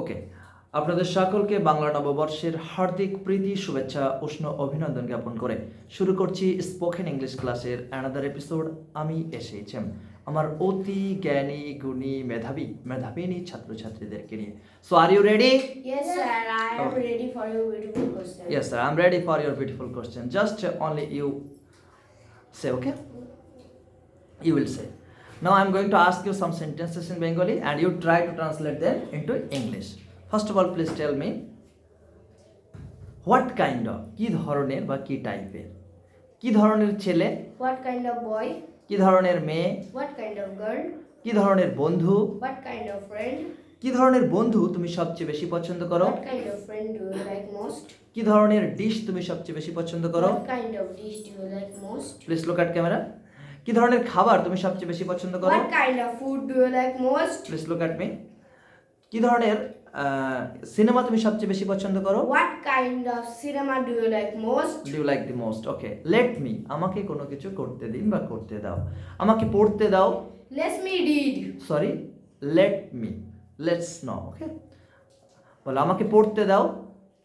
ওকে আপনাদের সকলকে বাংলা নববর্ষের হার্দিক প্রীতি শুভেচ্ছা উষ্ণ অভিনন্দন জ্ঞাপন করে শুরু করছি স্পোকেন ইংলিশ ক্লাসের অ্যানাদার এপিসোড আমি এসেছেন আমার অতি জ্ঞানী গুণী মেধাবী মেধাবিনী ছাত্রছাত্রীদেরকে নিয়ে so are you ready Yes, sir. I am ready for for beautiful beautiful question. Yes, sir. I'm ready for your beautiful question. Just uh, only you say, okay? You will Now I'm going to ask you some sentences in Bengali and you try to translate them into English. First of all, please tell me what kind of কি ধরনের বা কি টাইপের কি ধরনের ছেলে What kind of boy? কি ধরনের মেয়ে What kind of girl? কি ধরনের বন্ধু What kind of friend? কি ধরনের বন্ধু তুমি সবচেয়ে বেশি পছন্দ করো What kind of friend do you like most? কি ধরনের ডিশ তুমি সবচেয়ে বেশি পছন্দ করো What kind of dish do you like most? Please look at camera কি ধরনের খাবার তুমি সবচেয়ে বেশি পছন্দ করো? What kind of food do you like most? Please look at me কি ধরনের সিনেমা তুমি সবচেয়ে বেশি পছন্দ করো? What kind of cinema do you like most? Do you like the most okay let me আমাকে কোনো কিছু করতে দিন বা করতে দাও। আমাকে পড়তে দাও। Let me read. Sorry let me let's know okay বলো আমাকে পড়তে দাও।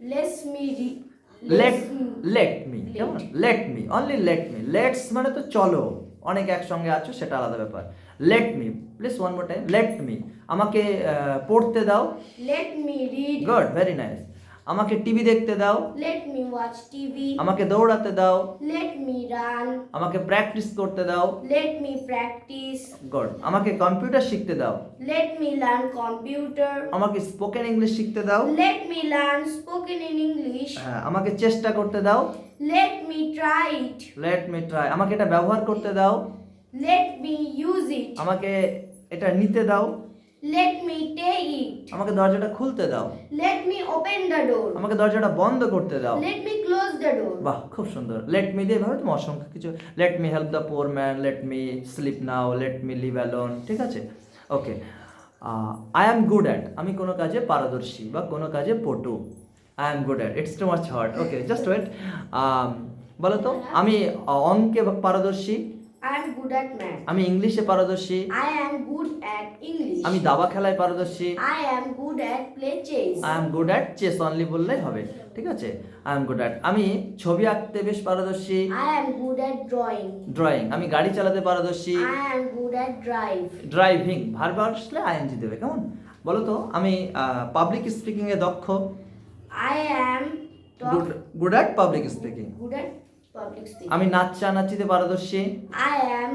Let me read. Let me- let me কেমন? Let me only let me let's মানে তো চলো। অনেক একসঙ্গে আছো সেটা আলাদা ব্যাপার। Let me please one more time let me আমাকে পড়তে দাও। Let me read good very nice আমাকে টিভি দেখতে দাও। লেট মি ওয়াচ টিভি আমাকে দৌড়াতে দাও। Let me run. আমাকে প্র্যাকটিস করতে দাও। লেট মি প্র্যাকটিস গুড আমাকে কম্পিউটার শিখতে দাও। লেট মি learn কম্পিউটার আমাকে স্পোকেন ইংলিশ শিখতে দাও। Let me learn spoken in English হ্যাঁ আমাকে চেষ্টা করতে দাও। Let me try it. Let me try আমাকে এটা ব্যবহার করতে দাও। Let me use it. আমাকে এটা নিতে দাও। Let me take it. আমাকে দরজাটা খুলতে দাও। Let me open the door. আমাকে দরজাটা বন্ধ করতে দাও। Let me close the door. বাহ খুব সুন্দর। লেট মি দিয়ে ভাবে তুমি অসংখ্য কিছু let me help the poor man let me sleep now let me leave alone ঠিক আছে? Okay I am good at আমি কোনো কাজে পারদর্শী বা কোনো কাজে পটু। I am good at it's too much hard okay just wait বলো তো আমি অঙ্কে পারদর্শী? I am good at math. আমি ইংলিশে পারদর্শী I am good at English. আমি দাবা খেলায় পারদর্শী I am good at play chess. I am good at chess only বললেই হবে ঠিক আছে আই এম গুড অ্যাট আমি ছবি আঁকতে বেশ পারদর্শী I am good at drawing. Drawing আমি গাড়ি চালাতে পারদর্শী I am good at drive. Driving verb আসলে আইএনজি দেবে কেমন বলো তো আমি পাবলিক স্পিকিং এ দক্ষ I am talk good good at public speaking good at public speaking. আমি নাচা নাচিতে পারদর্শী I am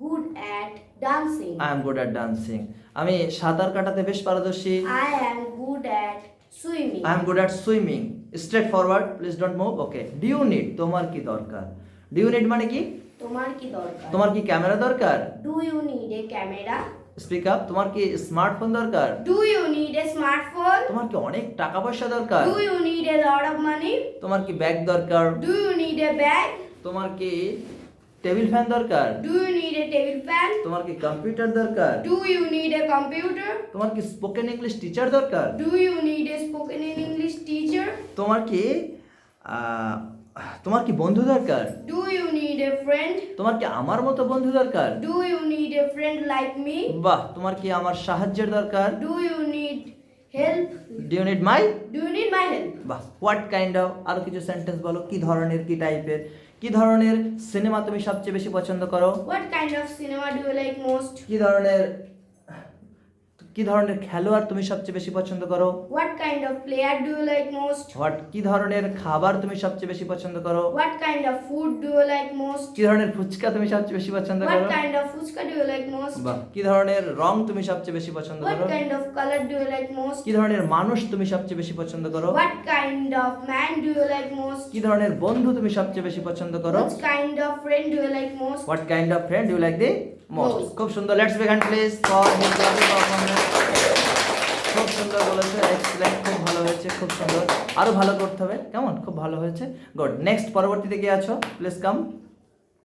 good at dancing. I am good at dancing আমি সাঁতার কাটাতে বেশ পারদর্শী I am good at swimming. I am good at swimming straight forward please don't move okay do you need তোমার কি দরকার ডিউ নিড মানে কি তোমার কি দরকার? তোমার কি ক্যামেরা দরকার Do you need a camera? Speak up তোমার কি স্মার্টফোন দরকার Do you need a smartphone? তোমার কি অনেক টাকা পয়সা দরকার Do you need a lot of money? তোমার কি ব্যাগ দরকার Do you need a bag? তোমার কি টেবিল ফ্যান দরকার Do you need a table fan? তোমার কি কম্পিউটার দরকার Do you need a computer? তোমার কি স্পোকেন ইংলিশ টিচার দরকার Do you need a spoken in English teacher? তোমার কি আহ, তোমার কি বন্ধু দরকার Do you need a friend? তোমার কি আমার মতো বন্ধু দরকার Do you need a friend like me? বাহ তোমার কি আমার সাহায্যের দরকার Do you need help? Do you need my Do you need help বাহ হোয়াট কাইন্ড অফ আরও কিছু সেন্টেন্স বলো কি ধরনের কি টাইপের কি ধরনের সিনেমা তুমি সবচেয়ে বেশি পছন্দ করো? What kind of cinema do you like most কি ধরনের কি ধরনের খেলোয়াড় তুমি সবচেয়ে বেশি পছন্দ করো What kind of player do you like most? What কি ধরনের খাবার তুমি সবচেয়ে বেশি পছন্দ করো What kind of food do you like most? কি ধরনের ফুচকা তুমি সবচেয়ে বেশি পছন্দ করো What kind of fuchka do you like most? বাহ কি ধরনের রং তুমি সবচেয়ে বেশি পছন্দ করো What kind of color do you like most? কি ধরনের মানুষ তুমি সবচেয়ে বেশি পছন্দ করো What kind of man do you like most? কি ধরনের বন্ধু তুমি সবচেয়ে বেশি পছন্দ করো Which kind of friend do you like most? What kind of friend you like the most খুব সুন্দর let's begin please for his lovely performance খুব সুন্দর বলেছে এক্সিলেন্ট খুব ভালো হয়েছে, খুব সুন্দর। আরও ভালো করতে হবে। কেমন? খুব ভালো হয়েছে। গুড নেক্সট পরবর্তীতে কি আছো? Please come